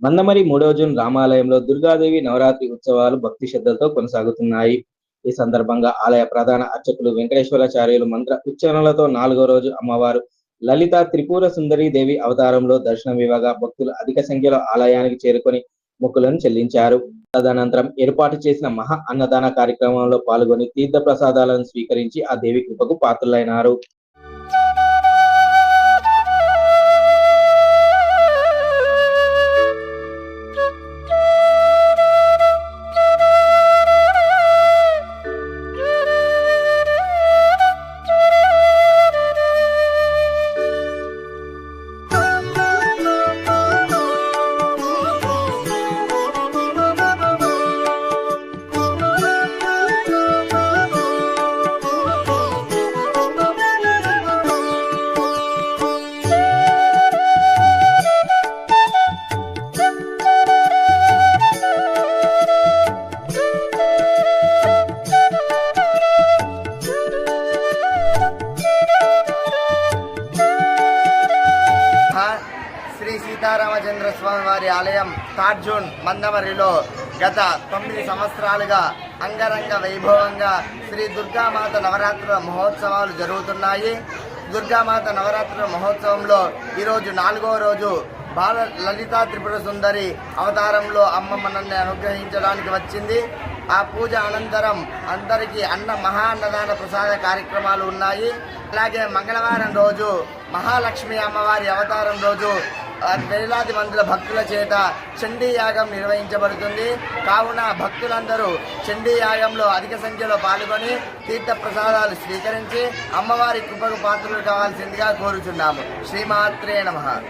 మందమరి మూడవ జూన్ రామాలయంలో దుర్గాదేవి నవరాత్రి ఉత్సవాలు భక్తి శ్రద్ధలతో కొనసాగుతున్నాయి. ఈ సందర్భంగా ఆలయ ప్రధాన అర్చకులు వెంకటేశ్వరాచార్యులు మంత్ర ఉచ్చారణలతో నాలుగో రోజు అమ్మవారు లలిత త్రిపుర సుందరి దేవి అవతారంలో దర్శనం ఇవ్వగా భక్తులు అధిక సంఖ్యలో ఆలయానికి చేరుకొని మొక్కులను చెల్లించారు. తదనంతరం ఏర్పాటు చేసిన మహా అన్నదాన కార్యక్రమంలో పాల్గొని తీర్థ ప్రసాదాలను స్వీకరించి ఆ దేవి కృపకు పాత్రులైనారు. సీతారామచంద్ర స్వామి వారి ఆలయం థర్డ్ మందమరిలో గత తొమ్మిది సంవత్సరాలుగా అంగరంగ వైభవంగా శ్రీ దుర్గామాత నవరాత్రుల మహోత్సవాలు జరుగుతున్నాయి. దుర్గామాత నవరాత్రుల మహోత్సవంలో ఈరోజు నాలుగో రోజు బాల లలితా త్రిపుర సుందరి అవతారంలో అమ్మ మనల్ని అనుగ్రహించడానికి వచ్చింది. ఆ పూజ అనంతరం అందరికీ అన్న మహా అన్నదాన ప్రసాద కార్యక్రమాలు ఉన్నాయి. అలాగే మంగళవారం రోజు మహాలక్ష్మి అమ్మవారి అవతారం రోజు వేలాది మందుల భక్తుల చేత చండీ యాగం నిర్వహించబడుతుంది. కావున భక్తులందరూ చండీ యాగంలో అధిక సంఖ్యలో పాల్గొని తీర్థ ప్రసాదాలు స్వీకరించి అమ్మవారి కృపకు పాత్రలు కావాల్సిందిగా కోరుచున్నాము. శ్రీమాత్రే నమ.